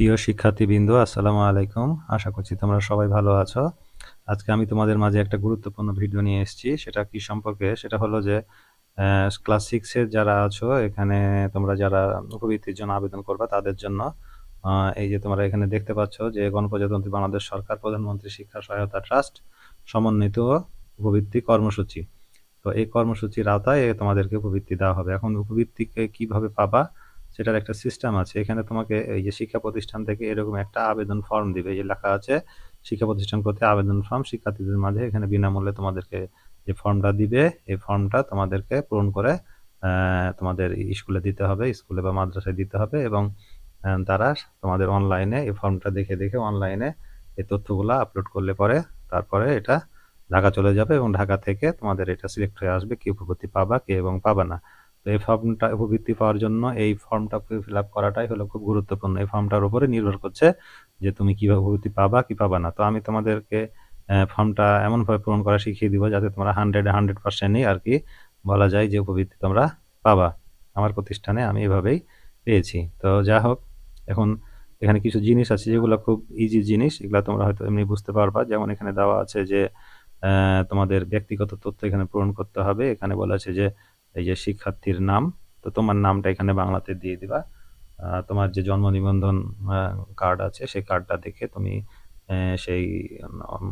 প্রিয় শিক্ষার্থীবৃন্দ, আসসালামু আলাইকুম। আশা করছি তোমরা সবাই ভালো আছো। আজকে আমি তোমাদের মাঝে একটা গুরুত্বপূর্ণ ভিডিও নিয়ে এসেছি। সেটা কি সম্পর্কে? সেটা হলো যে ক্লাস সিক্সের যারা আছো, এখানে তোমরা যারা উপবৃত্তির জন্য আবেদন করবা, তাদের জন্য এই যে তোমরা এখানে দেখতে পাচ্ছ যে, গণপ্রজাতন্ত্রী বাংলাদেশ সরকার, প্রধানমন্ত্রী শিক্ষা সহায়তা ট্রাস্ট, সমন্বিত উপবৃত্তি কর্মসূচি। তো এই কর্মসূচির আওতায় তোমাদেরকে উপবৃত্তি দেওয়া হবে। এখন উপবৃত্তিকে কীভাবে পাবা সেটার একটা সিস্টেম আছে, এখানে তোমাকে এই যে শিক্ষা প্রতিষ্ঠান থেকে এরকম একটা আবেদন ফর্ম দিবে, যে লেখা আছে, শিক্ষা প্রতিষ্ঠান করতে আবেদন ফর্ম শিক্ষার্থীদের মাঝে। এখানে বিনামূল্যে তোমাদেরকে যে ফর্মটা দিবে, এই ফর্মটা তোমাদেরকে পূরণ করে তোমাদের স্কুলে দিতে হবে, স্কুলে বা মাদ্রাসায় দিতে হবে এবং তারা তোমাদের অনলাইনে এই ফর্মটা দেখে দেখে অনলাইনে এই তথ্যগুলো আপলোড করলে পরে তারপরে এটা ঢাকা চলে যাবে এবং ঢাকা থেকে তোমাদের এটা সিলেক্ট হয়ে আসবে, কি উপভর্তি পাবা, কে এবং পাবা না। এই ফর্মটা উপবৃত্তি পাওয়ার জন্য এই ফর্মটা ফিল আপ করাটাই হলো খুব গুরুত্বপূর্ণ। এই ফর্মটার উপরে নির্ভর করছে যে তুমি কীভাবে উপবৃত্তি পাবা, কি পাবা না। তো আমি তোমাদেরকে ফর্মটা এমনভাবে পূরণ করা শিখিয়ে দিব যাতে তোমরা হান্ড্রেড হান্ড্রেড পার্সেন্টই আর কি বলা যায় যে উপবৃত্তি তোমরা পাবা। আমার প্রতিষ্ঠানে আমি এভাবেই পেয়েছি। তো যা হোক, এখন এখানে কিছু জিনিস আছে যেগুলো খুব ইজি জিনিস, এগুলো তোমরা হয়তো এমনি বুঝতে পারবা। যেমন এখানে দেওয়া আছে যে তোমাদের ব্যক্তিগত তথ্য এখানে পূরণ করতে হবে। এখানে বলা আছে যে এই যে শিক্ষার্থীর নাম, তো তোমার নামটা এখানে বাংলাতে দিয়ে দিবা। তোমার যে জন্ম নিবন্ধন কার্ড আছে, সেই কার্ডটা দেখে তুমি সেই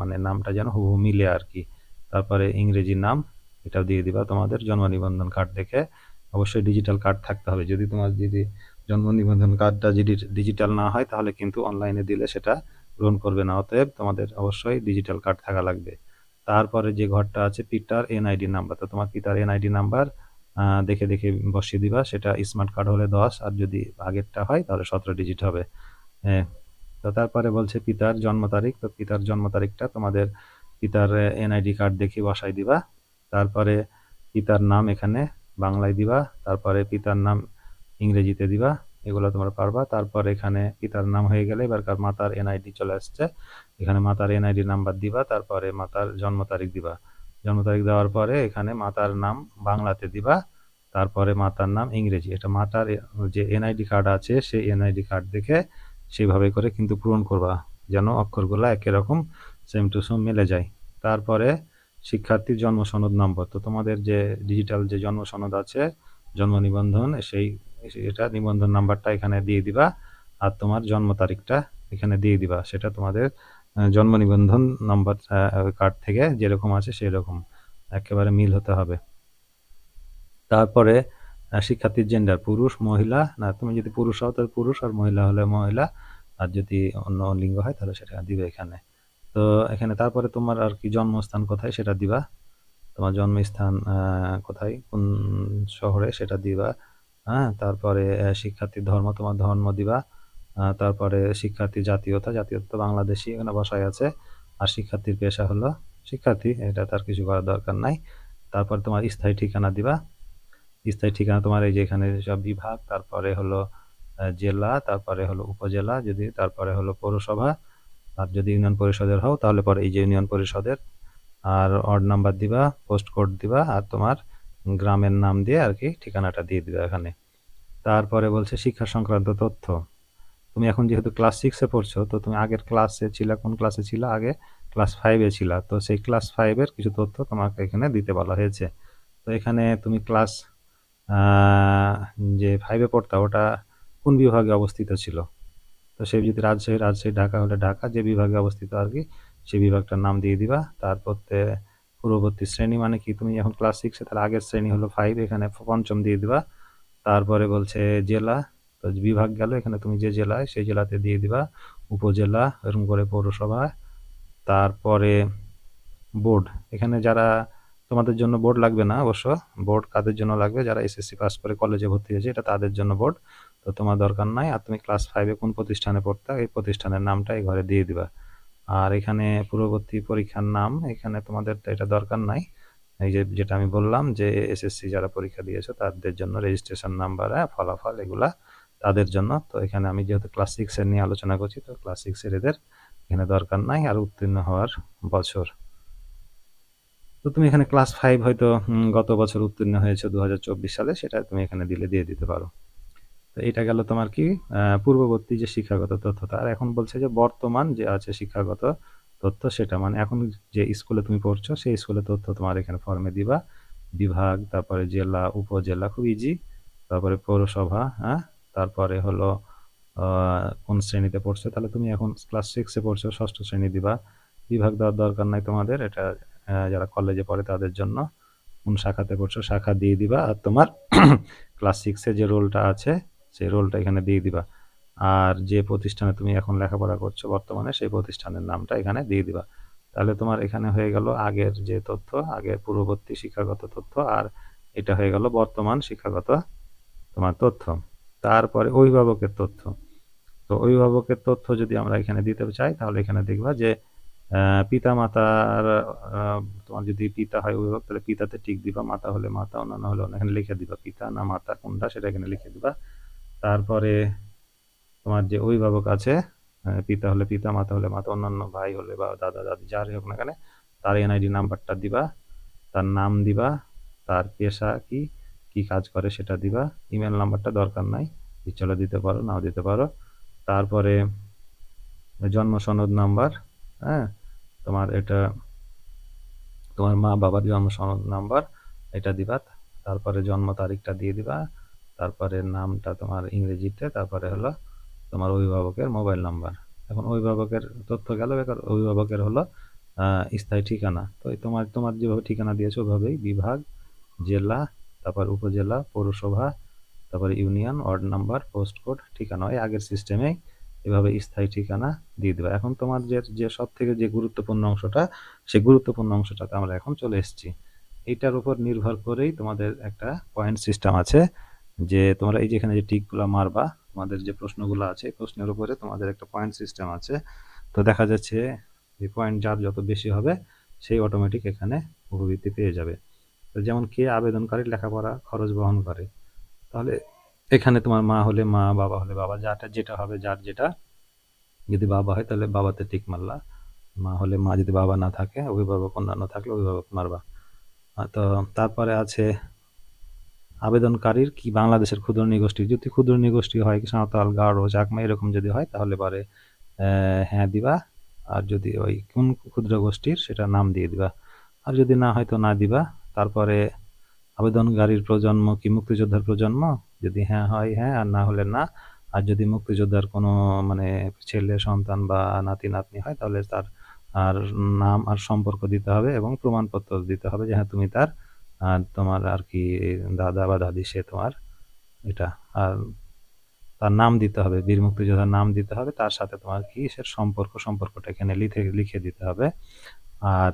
মানে নামটা যেন হুবহু মিলে আর কি। তারপরে ইংরেজি নাম, এটাও দিয়ে দিবা তোমাদের জন্ম নিবন্ধন কার্ড দেখে। অবশ্যই ডিজিটাল কার্ড থাকতে হবে। যদি তোমার যদি জন্ম নিবন্ধন কার্ডটা যদি ডিজিটাল না হয়, তাহলে কিন্তু অনলাইনে দিলে সেটা গ্রহণ করবে না। অতএব তোমাদের অবশ্যই ডিজিটাল কার্ড থাকা লাগবে। তারপরে যে ঘরটা আছে পিতার এনআইডি নাম্বার তো তোমার পিতার এনআইডি নাম্বার দেখে দেখে বসিয়ে দিবা। সেটা স্মার্ট কার্ড হলে দশ, আর যদি আগেরটা হয় তাহলে সতেরো ডিজিট হবে। হ্যাঁ তো তারপরে বলছে পিতার জন্ম তারিখ। তো পিতার জন্ম তারিখটা তোমাদের পিতার এনআইডি কার্ড দেখে বসাই দিবা। তারপরে পিতার নাম এখানে বাংলায় দিবা। তারপরে পিতার নাম ইংরেজিতে দিবা। এগুলো তোমরা পারবা। তারপর এখানে পিতার নাম হয়ে গেলে এবার মাতার এনআইডি চলে আসছে। এখানে মাতার এনআইডি নাম্বার দিবা। তারপরে মাতার জন্ম তারিখ দিবা। জন্ম তারিখ দেওয়ার পরে এখানে মাতার নাম বাংলাতে দিবা, তারপরে মাতার নাম ইংরেজি। এটা মাতার যে এনআইডি কার্ড আছে, সেই এনআইডি কার্ড দেখে সেইভাবে করে কিন্তু পূরণ করবা, যেন অক্ষরগুলো একই রকম সেম টু সেম মিলে যায়। তারপরে শিক্ষার্থীর জন্ম সনদ নম্বর। তো তোমাদের যে ডিজিটাল যে জন্ম সনদ আছে, জন্ম নিবন্ধন, সেই এটা নিবন্ধন নাম্বারটা এখানে দিয়ে দিবা, আর তোমার জন্ম তারিখটা এখানে দিয়ে দিবা। সেটা তোমাদের জন্ম নিবন্ধন নম্বর কার্ড থেকে যেরকম আছে সেরকম একেবারে মিল হতে হবে। তারপরে শিক্ষার্থীর জেন্ডার পুরুষ, মহিলা, না, তুমি যদি পুরুষ হও, তাহলে পুরুষ, আর মহিলা হলে মহিলা, আর যদি অন্য লিঙ্গ হয়, তাহলে সেটা দিবে এখানে। তো এখানে তারপরে তোমার আর কি জন্মস্থান কোথায় সেটা দিবা? তোমার জন্মস্থান কোথায়? কোন শহরে সেটা দিবা? হ্যাঁ তারপরে শিক্ষার্থীর ধর্ম, তোমার ধর্ম দিবা। তারপরে শিক্ষার্থী জাতীয়তা জাতীয়তা বাংলাদেশি এখানে বসায় আছে। আর শিক্ষার্থীর পেশা হলো শিক্ষার্থী, এটা তার কিছু করার দরকার নাই। তারপর তোমার স্থায়ী ঠিকানা দিবা। স্থায়ী ঠিকানা তোমার এই যে এখানে সব বিভাগ, তারপরে হলো জেলা, তারপরে হলো উপজেলা, যদি তারপরে হলো পৌরসভা। আর যদি ইউনিয়ন পরিষদের হও, তাহলে পরে এই যে ইউনিয়ন পরিষদের। আর অড নাম্বার দিবা, পোস্ট কোড দিবা, আর তোমার গ্রামের নাম দিয়ে আর কি ঠিকানাটা দিয়ে দিবা এখানে। তারপরে বলছে শিক্ষা সংক্রান্ত তথ্য। তুমি এখন যেহেতু ক্লাস সিক্সে পড়ছো, তো তুমি আগের ক্লাসে ছিল, কোন ক্লাসে ছিল? আগে ক্লাস ফাইভে ছিল। তো সেই ক্লাস ফাইভের কিছু তথ্য তোমাকে এখানে দিতে বলা হয়েছে। তো এখানে তুমি ক্লাস যে ফাইভে পড়তা, ওটা কোন বিভাগে অবস্থিত ছিল? তো সেই যদি রাজশাহী রাজশাহী, ঢাকা হলে ঢাকা, যে বিভাগে অবস্থিত আর কি সেই বিভাগটার নাম দিয়ে দিবা। তারপর পূর্ববর্তী শ্রেণি মানে কি? তুমি এখন ক্লাস সিক্সে তাহলে আগের শ্রেণি হলো ফাইভ এখানে পঞ্চম দিয়ে দিবা। তারপরে বলছে জেলা বিভাগ গেল, এখানে তুমি যে জেলায়, সেই জেলাতে দিয়ে দিবা উপজেলা, এরকম করে পৌরসভা। তারপরে বোর্ড, এখানে যারা তোমাদের জন্য বোর্ড লাগবে না অবশ্য, বোর্ড কাদের জন্য লাগবে? যারা এসএসসি পাস করে কলেজে ভর্তি হয়েছে, এটা তাদের জন্য বোর্ড। তো তোমার দরকার নাই, আর তুমি ক্লাস ফাইভে কোন প্রতিষ্ঠানে পড়তে, এই প্রতিষ্ঠানের নামটা এই ঘরে দিয়ে দিবা। আর এখানে পূর্ববর্তী পরীক্ষার নাম, এখানে তোমাদের এটা দরকার নাই। এই যে যেটা আমি বললাম যে এসএসসি যারা পরীক্ষা দিয়েছ, তাদের জন্য রেজিস্ট্রেশন নাম্বার হ্যাঁ ফলাফল, এগুলা তাদের জন্য। তো এখানে আমি যেহেতু ক্লাস সিক্সের নিয়ে আলোচনা করছি, তো ক্লাস সিক্সের এদের এখানে দরকার নাই আর উত্তীর্ণ হওয়ার বছর। তো তুমি এখানে ক্লাস ফাইভ হয়তো গত বছর উত্তীর্ণ হয়েছে দু হাজার চব্বিশ সালে, সেটা তুমি এখানে দিলে, দিয়ে দিতে পারো। তো এটা গেল তোমার কি পূর্ববর্তী যে শিক্ষাগত তথ্যটা। আর এখন বলছে যে বর্তমান যে আছে শিক্ষাগত তথ্য, সেটা মানে এখন যে স্কুলে তুমি পড়ছো, সেই স্কুলের তথ্য তোমার এখানে ফর্মে দিবা। বিভাগ, তারপরে জেলা, উপজেলা, খুব ইজি তারপরে পৌরসভা হ্যাঁ? তারপরে হলো কোন শ্রেণীতে পড়ছো? তাহলে তুমি এখন ক্লাস সিক্সে পড়ছো, ষষ্ঠ শ্রেণি দিবা। বিভাগ দেওয়ার দরকার নাই তোমাদের, এটা যারা কলেজে পড়ে তাদের জন্য কোন শাখাতে পড়ছো, শাখা দিয়ে দিবা। আর তোমার ক্লাস সিক্সে যে রোলটা আছে, সেই রোলটা এখানে দিয়ে দিবা। আর যে প্রতিষ্ঠানে তুমি এখন লেখাপড়া করছ বর্তমানে, সেই প্রতিষ্ঠানের নামটা এখানে দিয়ে দিবা। তাহলে তোমার এখানে হয়ে গেল আগের যে তথ্য, আগের পূর্ববর্তী শিক্ষাগত তথ্য, আর এটা হয়ে গেল বর্তমান শিক্ষাগত তোমার তথ্য। তারপরে অভিভাবকের তথ্য। তো অভিভাবকের তথ্য যদি আমরা এখানে দিতে চাই, তাহলে এখানে দেখবা যে পিতা মাতার তোমার যদি পিতা হয় অভিভাবক, তাহলে পিতাতে টিক দিবা, মাতা হলে মাতা, অন্যান্য হলে এখানে লিখে দিবা পিতা, না মাতা, কোনটা সেটা এখানে লিখে দিবা। তারপরে তোমার যে অভিভাবক আছে পিতা হলে পিতা, মাতা হলে মাতা, অন্যান্য ভাই হলে বা দাদা, দাদি, যারই হোক না কেন, তার এনআইডি নাম্বারটা দিবা, তার নাম দিবা, তার পেশা কি? কি কাজ করে সেটা দিবা। ইমেল নাম্বারটা দরকার নাই ইচ্ছালে দিতে পারো, নাও দিতে পারো। তারপরে জন্ম সনদ নাম্বার হ্যাঁ? তোমার এটা, তোমার মা বাবার জন্ম সনদ নাম্বার, এটা দিবা। তারপরে জন্ম তারিখটা দিয়ে দিবা। তারপরে নামটা তোমার ইংরেজিতে, তারপরে হলো তোমার অভিভাবকের মোবাইল নাম্বার। এখন অভিভাবকের তথ্য গেল বেকার অভিভাবকের হলো স্থায়ী ঠিকানা। তো তোমার তোমার যেভাবে ঠিকানা দিয়েছ ওইভাবেই বিভাগ, জেলা তারপর উপজেলা, পৌরসভা, তারপর union, ward number, post code, ঠিকানা, এই আগের সিস্টেমে এভাবে স্থায়ী ঠিকানা দিয়ে দেবে। এখন তোমার যে যে সব থেকে যে গুরুত্বপূর্ণ অংশটা, সেই গুরুত্বপূর্ণ অংশটাতে আমরা এখন চলে এসেছি। এইটার উপর নির্ভর করেই তোমাদের একটা পয়েন্ট সিস্টেম আছে যে, তোমরা এই যেখানে যে টিকগুলো মারবা, তোমাদের যে প্রশ্নগুলো আছে প্রশ্নের উপরে তোমাদের একটা পয়েন্ট সিস্টেম আছে। তো দেখা যাচ্ছে যে পয়েন্ট যার যত বেশি হবে, সেই অটোমেটিক এখানে উপবৃত্তি পেয়ে যাবে। যেমন কে আবেদনকারী, লেখাপড়া, খরচ বহন করে। তাহলে এখানে তোমার মা হলে মা, বাবা হলে বাবা যাটা যেটা হবে, যার যেটা। যদি বাবা হয়, তাহলে বাবাতে টিক মারলা। মা হলে মা, যদি বাবা না থাকে, অভিভাবক অন্যান্য থাকলে অভিভাবক মারবা। তো তারপরে আছে আবেদনকারীর কি বাংলাদেশের ক্ষুদ্র নিগোষ্ঠী। যদি ক্ষুদ্র নিগোষ্ঠী হয় কি সাঁওতাল গাঢ় চাকমা, এরকম যদি হয়, তাহলে পরে হ্যাঁ দিবা। আর যদি ওই কোন ক্ষুদ্র গোষ্ঠীর সেটা নাম দিয়ে দিবা। আর যদি না হয়, তো না দিবা। তারপরে আবেদনকারীর প্রজন্ম কি মুক্তিযোদ্ধার প্রজন্ম? যদি হ্যাঁ হয় হ্যাঁ আর না হলে না। আর যদি মুক্তিযোদ্ধার কোনো মানে ছেলে, সন্তান বা নাতি, নাতনি হয়, তাহলে তার আর নাম আর সম্পর্ক দিতে হবে এবং প্রমাণপত্র দিতে হবে, যে হ্যাঁ তুমি তার, আর তোমার আর কি দাদা বা দাদি, সে তোমার এটা, আর তার নাম দিতে হবে, বীর মুক্তিযোদ্ধার নাম দিতে হবে, তার সাথে তোমার কি, সে সম্পর্ক, সম্পর্কটা এখানে লিখে লিখে দিতে হবে। আর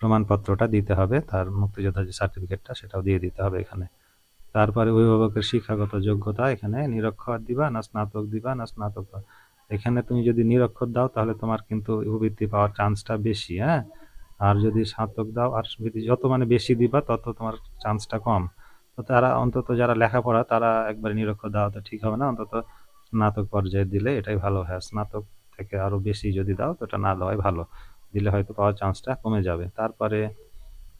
প্রমাণপত্রটা দিতে হবে, তার মুক্তিযোদ্ধার যে সার্টিফিকেটটা সেটাও দিয়ে দিতে হবে এখানে। তারপরে অভিভাবকের শিক্ষাগত যোগ্যতা এখানে, নিরক্ষর দিবা না স্নাতক দিবা না স্নাতক এখানে তুমি যদি নিরক্ষর দাও, তাহলে তোমার কিন্তু উপবৃত্তি পাওয়ার চান্সটা বেশি হ্যাঁ? আর যদি স্নাতক দাও, আর যত মানে বেশি দিবা, তত তোমার চান্সটা কম। তো তারা অন্তত যারা লেখাপড়া, তারা একবার নিরক্ষর দাও তো ঠিক হবে না। অন্তত স্নাতক পর্যায়ে দিলে এটাই ভালো, হয়? স্নাতক থেকে আরও বেশি যদি দাও, তো এটা না দেওয়াই ভালো। দিলে হয়তো পাওয়ার চান্সটা কমে যাবে। তারপরে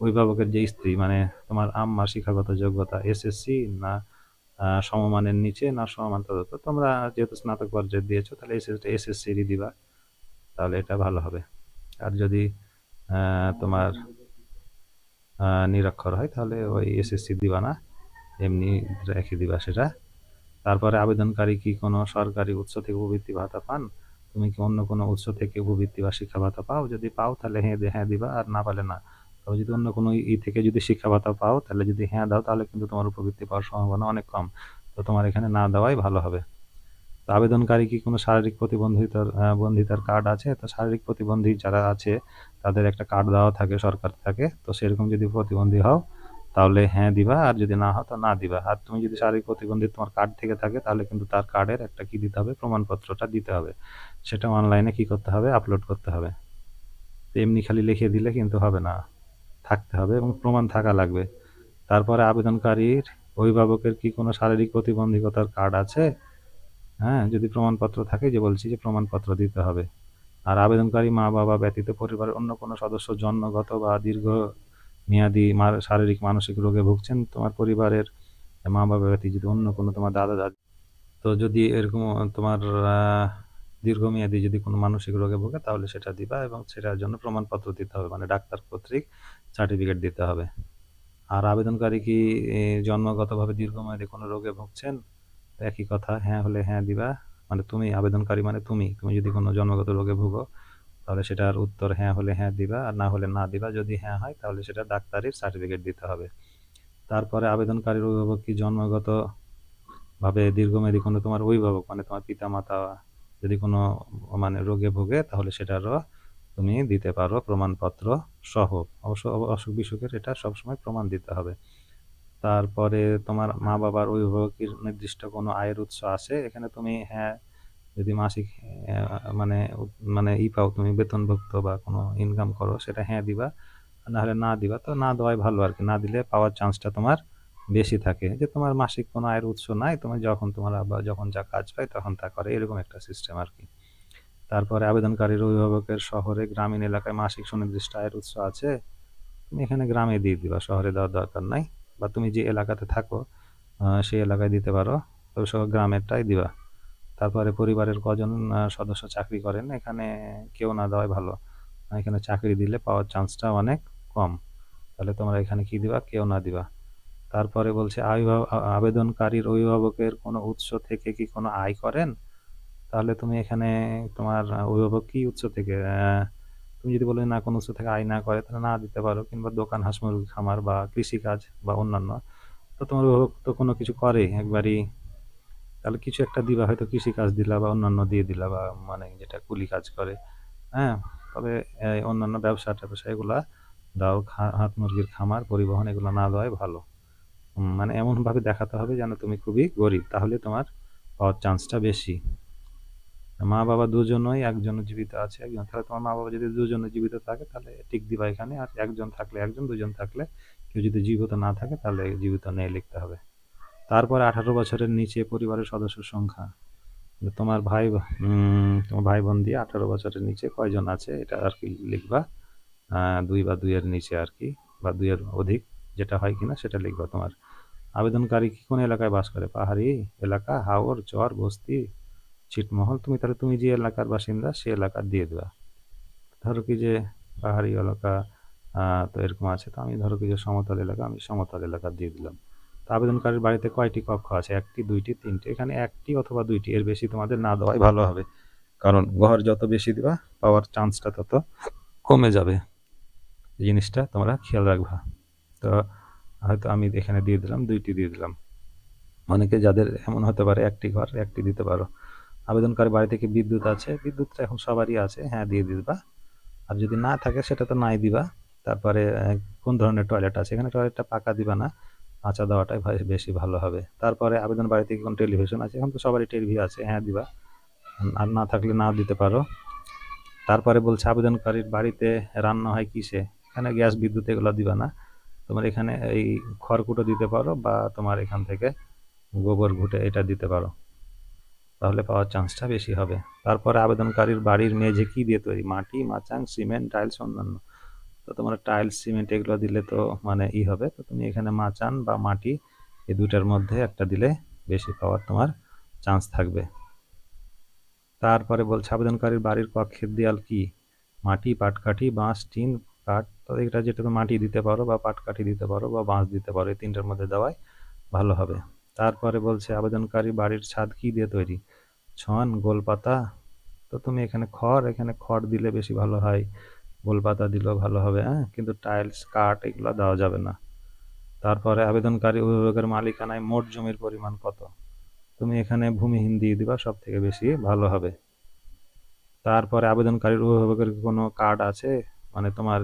অভিভাবকের যে স্ত্রী মানে তোমার আম্মার শিক্ষাগত যোগ্যতা এসএসসি না সমমানের নিচে না সমমান তদন্ত তোমরা যেহেতু স্নাতক পর্যায়ে দিয়েছ, তাহলে এসএসসি দিবা, তাহলে এটা ভালো হবে। আর যদি তোমার নিরক্ষর হয়, তাহলে ওই এসএসসি দিবা না, এমনি রেখে দিবা সেটা। তারপরে আবেদনকারী কি কোনো সরকারি উৎস থেকে উপবৃত্তি ভাতা পান? তুমি কি অন্য কোনো উৎস থেকে উপবৃত্তি বা শিক্ষা ভাতা পাও? যদি পাও, তাহলে হ্যাঁ হ্যাঁ দিবা, আর না পালে না। তবে যদি অন্য কোনো ই থেকে যদি শিক্ষা ভাতা পাও, তাহলে যদি হ্যাঁ দাও, তাহলে কিন্তু তোমার উপবৃত্তি পাওয়ার সম্ভাবনা অনেক কম। তো তোমার এখানে না দেওয়াই ভালো হবে। তো আবেদনকারী কি কোনো শারীরিক প্রতিবন্ধিতার বন্ধিতার কার্ড আছে? তো শারীরিক প্রতিবন্ধী যারা আছে, তাদের একটা কার্ড দেওয়া থাকে, সরকার থাকে। তো সেরকম যদি প্রতিবন্ধী হও তাহলে হ্যাঁ দিবা, আর যদি না হয় তো না দিবা। আর তুমি যদি শারীরিক প্রতিবন্ধী তোমার কার্ড থেকে থাকে, তাহলে কিন্তু তার কার্ডের একটা কি দিতে হবে? প্রমাণপত্রটা দিতে হবে। সেটা অনলাইনে কি করতে হবে? আপলোড করতে হবে। এমনি খালি লিখে দিলে কিন্তু হবে না। থাকতে হবে এবং প্রমাণ থাকা লাগবে। তারপরে আবেদনকারীর অভিভাবকের কি কোনো শারীরিক প্রতিবন্ধকতার কার্ড আছে? হ্যাঁ যদি প্রমাণপত্র থাকে যে বলছি যে প্রমাণপত্র দিতে হবে। আর আবেদনকারী মা বাবা ব্যতীত পরিবারের অন্য কোনো সদস্য জন্মগত বা দীর্ঘ মেয়াদি শারীরিক মানসিক রোগে ভুগছেন তোমার পরিবারের মা বাবা ব্যতীত যদি অন্য কোনো তোমার দাদা দাদি। তো যদি এরকম তোমার দীর্ঘমেয়াদী যদি কোনো মানসিক রোগে ভোগে তাহলে সেটা দিবা এবং সেটার জন্য প্রমাণপত্র দিতে হবে মানে ডাক্তার কর্তৃক সার্টিফিকেট দিতে হবে। আর আবেদনকারী কি জন্মগতভাবে দীর্ঘমেয়াদী কোনো রোগে ভুগছেন? একই কথা হ্যাঁ হলে হ্যাঁ দিবা মানে তুমি আবেদনকারী মানে তুমি তুমি যদি কোনো জন্মগত রোগে ভুগো তাহলে সেটার উত্তর হ্যাঁ হলে হ্যাঁ দিবা, আর না হলে না দিবা। যদি হ্যাঁ হয়, তাহলে সেটা ডাক্তারের সার্টিফিকেট দিতে হবে। তারপরে আবেদনকারীর অভিভাবক কি জন্মগত ভাবে দীর্ঘমেয়াদী কোনো তোমার অভিভাবক মানে তোমার পিতা মাতা যদি কোনো মানে রোগে ভোগে, তাহলে সেটারও তুমি দিতে পারো প্রমাণপত্র সহ। অবশ্য অসুখ বিসুখের এটা সবসময় প্রমাণ দিতে হবে। তারপরে তোমার মা বাবার অভিভাবকের নির্দিষ্ট কোনো আয়ের উৎস আছে, এখানে তুমি হ্যাঁ যদি মাসিক মানে মানে ই পাও তুমি বেতনভুক্ত বা কোনো ইনকাম করো, সেটা হ্যাঁ দিবা, আর না হলে না দিবা, তো না দেওয়াই ভালো আর কি। না দিলে পাওয়ার চান্সটা তোমার বেশি থাকে। যে তোমার মাসিক কোনো আয়ের উৎস নাই, তুমি যখন তোমার আব্বা যখন যা কাজ পায় তখন তা করে, এরকম একটা সিস্টেম আর কি। তারপরে আবেদনকারীর অভিভাবকের শহরে, গ্রামীণ এলাকায় মাসিক সুনির্দিষ্ট আয়ের উৎস আছে, তুমি এখানে গ্রামে দিয়ে দিবা, শহরে দেওয়ার দরকার নাই, বা তুমি যে এলাকাতে থাকো সেই এলাকায় দিতে পারো, তবে সব গ্রামেরটাই দিবা। তারপরে পরিবারের কজন সদস্য চাকরি করেন, এখানে কেউ না দেওয়াই ভালো। এখানে চাকরি দিলে পাওয়ার চান্সটা অনেক কম। তাহলে তোমরা এখানে কি দিবা, কেউ না দিবা। তারপরে বলছে আবেদনকারীর অভিভাবকের কোনো উৎস থেকে কি কোনো আয় করেন? তাহলে তুমি এখানে তোমার অভিভাবক কি উৎস থেকে? তুমি যদি বলো না, কোনো উৎস থেকে আয় না করে, তাহলে না দিতে পারো। কিংবা দোকান, হাঁস, মুরগি, খামার বা কৃষিকাজ বা অন্যান্য, তো তোমার অভিভাবক তো কোনো কিছু করে, একবারই তাহলে কিছু একটা দিবা, হয়তো কৃষিকাজ দিলা বা অন্যান্য দিয়ে দিলা বা মানে যেটা কুলি কাজ করে হ্যাঁ? তবে অন্যান্য ব্যবসা ট্যাবসা এগুলা দাও হাঁস মুরগির খামার, পরিবহন এগুলো না দেওয়াই ভালো। মানে এমনভাবে দেখাতে হবে যেন তুমি খুবই গরিব, তাহলে তোমার পাওয়ার চান্সটা বেশি। মা বাবা দুজনই একজন জীবিত আছে, একজন, তাহলে তোমার মা বাবা যদি দুজনে জীবিত থাকে, তাহলে টিক দিবা এখানে, আর একজন থাকলে একজন, দুজন থাকলে কেউ যদি জীবিত না থাকে, তাহলে জীবিত নেই লিখতে হবে। তারপরে আঠারো বছরের নিচে পরিবারের সদস্যের সংখ্যা। মানে তোমার ভাই তোমার ভাই বোন দিয়ে আঠারো বছরের নিচে কয়জন আছে এটা আর কি লিখবা। দুই বা দুইয়ের নিচে আর কি, বা দুইয়ের অধিক, যেটা হয় কিনা সেটা লিখবা তোমার। আবেদনকারী কি কোন এলাকায় বাস করে? পাহাড়ি এলাকা, হাওর, চর, বস্তি, ছিটমহল? তুমি তাহলে তুমি যে এলাকার বাসিন্দা সে এলাকা দিয়ে দেবা। ধরো কি যে পাহাড়ি এলাকা তো এরকম আছে, তো আমি ধরো কি যে সমতল এলাকা, আমি সমতল এলাকা দিয়ে দিলাম। তো আবেদনকারীর বাড়িতে কয়টি কক্ষ আছে? একটি, দুইটি, তিনটি। এখানে একটি অথবা দুইটি, এর বেশি তোমাদের না দেওয়াই ভালো হবে। কারণ ঘর যত বেশি দিবা, পাওয়ার চান্সটা তত কমে যাবে। এই জিনিসটা তোমরা খেয়াল রাখবা। তো হয়তো আমি এখানে দিয়ে দিলাম, দুইটি দিয়ে দিলাম। অনেকে যাদের এমন হতে পারে, একটি ঘর, একটি দিতে পারো। আবেদনকারী বাড়ি থেকে বিদ্যুৎ আছে, বিদ্যুৎটা এখন সবারই আছে। হ্যাঁ দিয়ে দিবা। আর যদি না থাকে, সেটা তো নাই দিবা। তারপরে কোন ধরনের টয়লেট আছে? এখানে টয়লেটটা পাকা দিবা না। কাঁচা দেওয়াটাই বেশি ভালো হবে। তারপরে আবেদন বাড়ি থেকে কোন টেলিভিশন আছে? এখন তো সবারই টেলিভি আছে হ্যাঁ দিবা। আর না থাকলে না দিতে পারো। তারপরে বলছে আবেদনকারীর বাড়িতে রান্না হয় কিসে? এখানে গ্যাস, বিদ্যুৎ এগুলো দিবা না। তোমার এখানে এই খড়কুটো দিতে পারো বা তোমার এখান থেকে গোবর ঘুটে এটা দিতে পারো। তাহলে পাওয়ার চান্সটা বেশি হবে। তারপরে আবেদনকারীর বাড়ির মেঝে কি দিয়ে তৈরি? মাটি, মাচাং সিমেন্ট টাইলস অন্যান্য। তো তোমার টাইলস, সিমেন্ট এগুলো দিলে তো মানে ই হবে। তো তুমি এখানে মাচান বা মাটি এই দুটার মধ্যে একটা দিলে বেশি পাওয়ার তোমার চান্স থাকবে। তারপরে বলছে, আবেদনকারীর বাড়ির কক্ষের দেয়াল কি? মাটি, পাটকাঠি, বাঁশ, টিন, কাঠ, তো এটা যেটা তুমি মাটি দিতে পারো বা পাটকাঠি দিতে পারো বা বাঁশ দিতে পারো, এই তিনটার মধ্যে দেওয়াই ভালো হবে। তারপরে বলছে আবেদনকারী বাড়ির ছাদ কি দিয়ে তৈরি? ছন গোলপাতা। তো তুমি এখানে খড় এখানে খড় দিলে বেশি ভালো হয়। গোলপাতা দিলেও ভালো হবে হ্যাঁ? কিন্তু টাইলস কাঠ এগুলো দেওয়া যাবে না। তারপরে আবেদনকারী অভিভাবকের মালিকানায় মোট জমির পরিমাণ কত? তুমি এখানে ভূমিহীন দিয়ে দিবা সব থেকে বেশি ভালো হবে। তারপরে আবেদনকারীর অভিভাবকের কোনো কার্ড আছে? মানে তোমার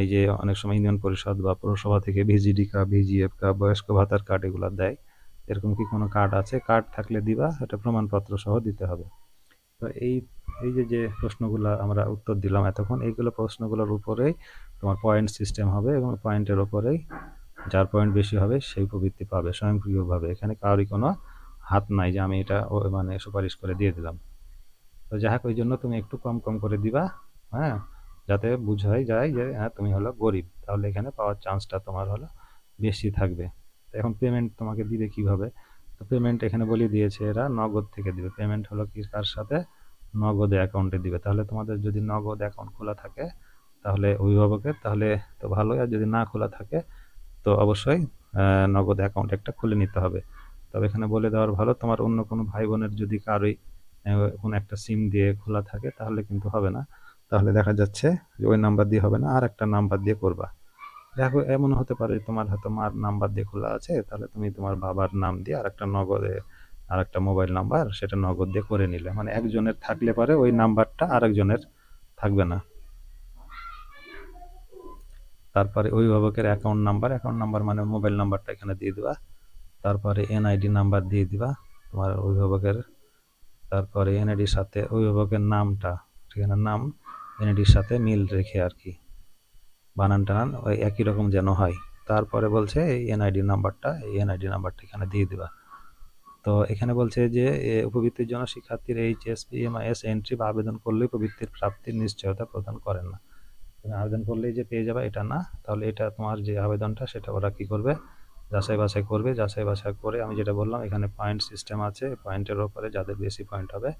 এই যে অনেক সময় ইউনিয়ন পরিষদ বা পৌরসভা থেকে ভিজিডি কা ভিজিএফ কা বয়স্ক ভাতার কার্ড এগুলো দেয়। এরকম কি কোনো কার্ড আছে? কার্ড থাকলে দিবা, এটা প্রমাণপত্র সহ দিতে হবে। তো এই এই যে যে প্রশ্নগুলো আমরা উত্তর দিলাম এতক্ষণ, এইগুলো প্রশ্নগুলোর উপরেই তোমার পয়েন্ট সিস্টেম হবে এবং পয়েন্টের উপরেই যার পয়েন্ট বেশি হবে সেই প্রবৃত্তি পাবে স্বয়ংক্রিয়ভাবে। এখানে কারোরই কোনো হাত নাই যে আমি এটা মানে সুপারিশ করে দিয়ে দিলাম। তো যাই হোক, ওই জন্য তুমি একটু কম কম করে দিবা হ্যাঁ? যাতে বুঝাই যায় যে হ্যাঁ তুমি হলো গরিব। তাহলে এখানে পাওয়ার চান্সটা তোমার হলো বেশি থাকবে। এখন পেমেন্ট তোমাকে দিবে কীভাবে? তো পেমেন্ট এখানে বলে দিয়েছে এরা, নগদ থেকে দিবে। পেমেন্ট হলো কি কার সাথে? নগদে অ্যাকাউন্টে দিবে। তাহলে তোমাদের যদি নগদ অ্যাকাউন্ট খোলা থাকে, তাহলে অভিভাবকের, তাহলে তো ভালোই। আর যদি না খোলা থাকে, তো অবশ্যই নগদ অ্যাকাউন্ট একটা খুলে নিতে হবে। তবে এখানে বলে দেওয়ার ভালো, তোমার অন্য কোনো ভাই বোনের যদি কারোই কোনো একটা সিম দিয়ে খোলা থাকে, তাহলে কিন্তু হবে না। তাহলে দেখা যাচ্ছে যে ওই নাম্বার দিয়ে হবে না আর একটা নাম্বার দিয়ে করবা। দেখো এমন হতে পারে তোমার হয়তো মার নাম্বার দিয়ে খোলা আছে, তাহলে তুমি তোমার বাবার নাম দিয়ে আর একটা নগদে আর একটা মোবাইল নাম্বার সেটা নগদ দিয়ে করে নিলে। মানে একজনের থাকলে পারে ওই নাম্বারটা আরেকজনের থাকবে না। তারপরে অভিভাবকের অ্যাকাউন্ট নাম্বার অ্যাকাউন্ট নাম্বার মানে মোবাইল নাম্বারটা এখানে দিয়ে দিবা। তারপরে এনআইডি নাম্বার দিয়ে দিবা তোমার অভিভাবকের। তারপরে এনআইডির সাথে অভিভাবকের নামটা সেখানে নাম এনআইডির সাথে মিল রেখে আর কি। বানান টানান ওই একই রকম যেন হয়। তারপরে বলছে এই এনআইডি নাম্বারটা এই এনআইডি নাম্বারটা এখানে দিয়ে দিবা। তো এখানে বলছে যে উপবৃত্তির জন্য শিক্ষার্থীর এইচএস পিএমআইএস এন্ট্রি বা আবেদন করলে উপবৃত্তির প্রাপ্তির নিশ্চয়তা প্রদান করেন না। তুমি আবেদন করলেই যে পেয়ে যাবে এটা না, তাহলে এটা তোমার যে আবেদনটা সেটা ওরা কি করবে? যাচাই বাছাই করবে। যাচাই বাছাই করে আমি যেটা বললাম, এখানে পয়েন্ট সিস্টেম আছে। পয়েন্টের ওপরে যাদের বেশি পয়েন্ট হবে,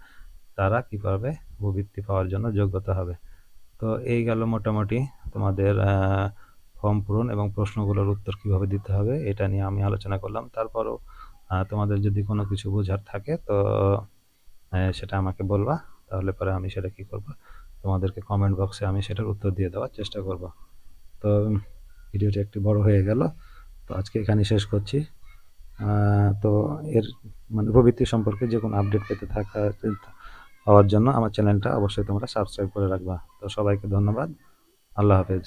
তারা কি পাবে উপবৃত্তি পাওয়ার জন্য যোগ্যতা হবে। তো এই গেল মোটামুটি তোমাদের ফর্ম পূরণ এবং প্রশ্নগুলোর উত্তর কীভাবে দিতে হবে, এটা নিয়ে আমি আলোচনা করলাম। তারপরও তোমাদের যদি কোনো কিছু বোঝার থাকে, তো সেটা আমাকে বলবা, তাহলে পরে আমি সেটা কি করব? তোমাদেরকে কমেন্ট বক্সে আমি সেটার উত্তর দিয়ে দেওয়ার চেষ্টা করব। তো, ভিডিওটি একটু বড় হয়ে গেল, তো আজকে এখানে শেষ করছি। তো এর মানে প্রবৃত্তি সম্পর্কে যে কোনো আপডেট পেতে থাকা পাওয়ার জন্য আমার চ্যানেলটা অবশ্যই তোমরা সাবস্ক্রাইব করে রাখবা। তো সবাইকে ধন্যবাদ। আল্লাহ হাফেজ।